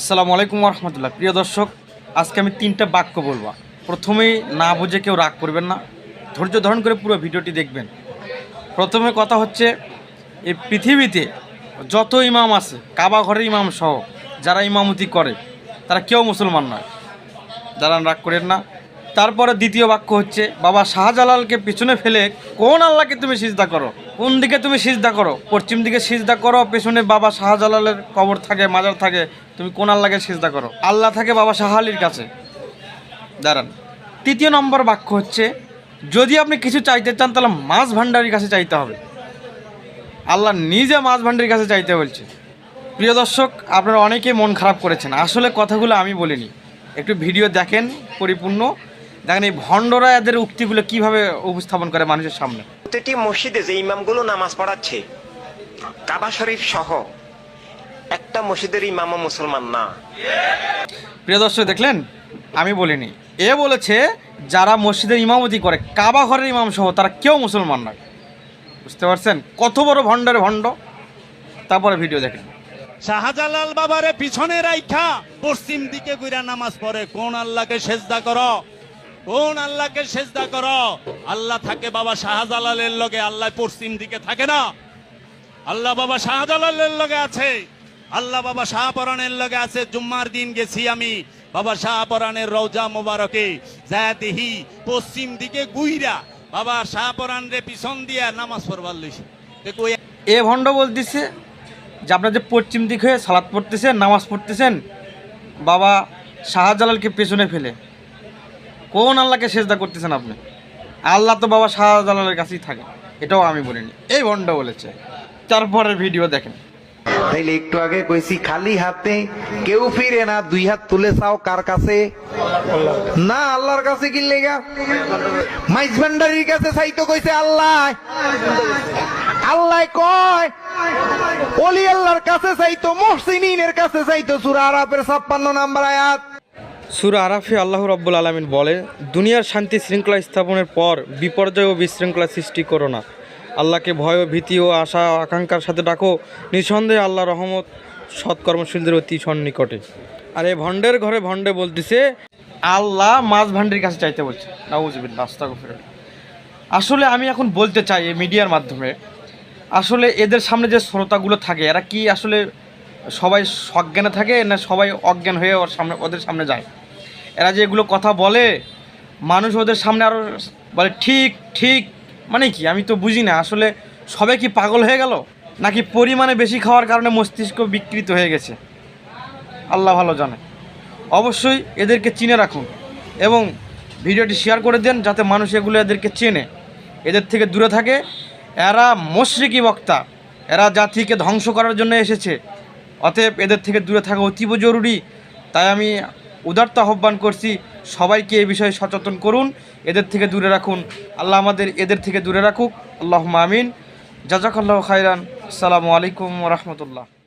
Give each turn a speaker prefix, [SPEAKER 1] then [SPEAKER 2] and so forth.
[SPEAKER 1] আসসালামু আলাইকুম রহমতুল্লাহ প্রিয় দর্শক, আজকে আমি তিনটা বাক্য বলব। প্রথমেই না বুঝে কেউ রাগ করবেন না। ধৈর্য ধারণ করে পুরো ভিডিওটি দেখবেন। প্রথমে কথা হচ্ছে, এই পৃথিবীতে যত ইমাম আছে, কাবা ঘরের ইমাম সহ, যারা ইমামতি করে, তারা কেউ মুসলমান নয়। যারা রাগ করেন না। তারপরে দ্বিতীয় বাক্য হচ্ছে, বাবা শাহজালালকে পিছনে ফেলে কোন আল্লাহকে তুমি সিজদা করো? কোন দিকে তুমি সিজদা করো? পশ্চিম দিকে সিজদা করো, পেছনে বাবা শাহজালালের কবর থাকে, মাজার থাকে, তুমি কোন আল্লাহকে সিজদা করো? আল্লাহ থাকে বাবা শাহ আলীর কাছে। দাঁড়ান। তৃতীয় নম্বর বাক্য হচ্ছে, যদি আপনি কিছু চাইতে চান, তাহলে মাছ ভাণ্ডারির কাছে চাইতে হবে। আল্লাহ নিজে মাছ ভাণ্ডারির কাছে চাইতে বলছে। প্রিয় দর্শক, আপনারা অনেকেই মন খারাপ করেছেন। আসলে কথাগুলো আমি বলিনি। একটু ভিডিও দেখেন, পরিপূর্ণ। দেখেন এই ভণ্ডরা এদের উক্তিগুলো কীভাবে উপস্থাপন করে মানুষের সামনে?
[SPEAKER 2] প্রতিটি মসজিদে যে ইমামগুলো নামাজ পড়াচ্ছে কাবা শরীফ সহ একটা মসজিদের ইমামও মুসলমান না।
[SPEAKER 1] প্রিয় দর্শক দেখলেন? আমি বলিনি। এ বলেছে যারা মসজিদের ইমামতি করে কাবা ঘরের ইমাম সহ তারা কেউ মুসলমান নয় বুঝতে পারছেন? কত বড় ভণ্ডের ভণ্ড? তারপরে ভিডিও দেখেন।
[SPEAKER 3] শাহজালাল বাবারে পিছনে রাইখা পশ্চিম দিকে গুইরা নামাজ পড়ে কোন আল্লাহকে সেজদা করো? কোন আল্লাহকে সেজদা করো। আল্লাহ থাকে বাবা শাহজালালের লগে, আল্লাহ পশ্চিম দিকে থাকে না। আল্লাহ বাবা শাহজালালের লগে আছে। আল্লাহ বাবা শাহপরানের লগে আছে। জুম্মার দিন গেছি আমি। বাবা শাহপরানের রওজা মোবারকে। জাতিহি পশ্চিম দিকে গুইরা। বাবা শাহপরান রে পিছন দিয়া নামাজ পড়বার লইছে।
[SPEAKER 1] এ ভণ্ড বলতেছে যে আপনার যে পশ্চিম দিক হয়ে সালাদ পড়তেছেন, নামাজ পড়তেছেন, বাবা শাহজালালকে পেছনে ফেলে। কোন আল্লাহকে সেজদা করতেছেন আপনি? আল্লাহ তো বাবা শাহজালালের কাছেই থাকে। এটাও আমি বলিনি। এই ভণ্ড বলেছে। তারপরে ভিডিও দেখেন।
[SPEAKER 4] তাইলে একটু আগে কইছি, খালি হাতে কেউ ফিরে না, দুই হাত তুলে চাও কার কাছে? না, আল্লাহর কাছে কি লেগা? মাইজ ভান্ডারির কাছে চাইতো কইছে আল্লাহ। আল্লাহ কয় অলি আল্লাহর কাছে চাইতো মহসিনের কাছে চাইতো সুরা আরাফের ছাপ্পান্ন নাম্বার আয়াত।
[SPEAKER 1] সুরা আরাফে আল্লাহ রব্বুল আলমিন বলে, দুনিয়ার শান্তি শৃঙ্খলা স্থাপনের পর বিপর্যয় ও বিশৃঙ্খলা সৃষ্টি করো না। আল্লাহকে ভয় ও ভীতি ও আশা আকাঙ্ক্ষার সাথে ডাকো। নিঃসন্দেহে আল্লাহ রহমত সৎকর্মশীলদের অতি সন্নিকটে। আর এই ভণ্ডের ঘরে ভণ্ডে বলতেছে, আল্লাহ মাছ ভান্ডের কাছে চাইতে বলছে। নাউজবিন নাস্তা আসলে আমি এখন বলতে চাই এই মিডিয়ার মাধ্যমে, আসলে এদের সামনে যে শ্রোতাগুলো থাকে, এরা কি আসলে সবাই সজ্ঞানে থাকে না সবাই অজ্ঞান হয়ে ওর সামনে, ওদের সামনে যায়? এরা যে এগুলো কথা বলে, মানুষ ওদের সামনে আরও বলে, ঠিক ঠিক। মানে কি? আমি তো বুঝি না। আসলে সবে কি পাগল হয়ে গেল? নাকি পরিমাণে বেশি খাওয়ার কারণে মস্তিষ্ক বিকৃত হয়ে গেছে? আল্লাহ ভালো জানে। অবশ্যই এদেরকে চিনে রাখুন এবং ভিডিওটি শেয়ার করে দেন যাতে মানুষ এগুলো এদেরকে চেনে। এদের থেকে দূরে থাকে। এরা মশরিকি বক্তা। এরা জাতিকে ধ্বংস করার জন্য এসেছে। অতএব এদের থেকে দূরে থাকা অতীব জরুরি। তাই আমি উদার্ত আহ্বান করছি সবাইকে এ বিষয়ে সচেতন করুন, এদের থেকে দূরে রাখুন। আল্লাহ আমাদের এদের থেকে দূরে রাখুক। আল্লাহ আমিন। জাজাকাল্লাহ খাইরান আসসালামু আলাইকুম রহমতুল্লাহ।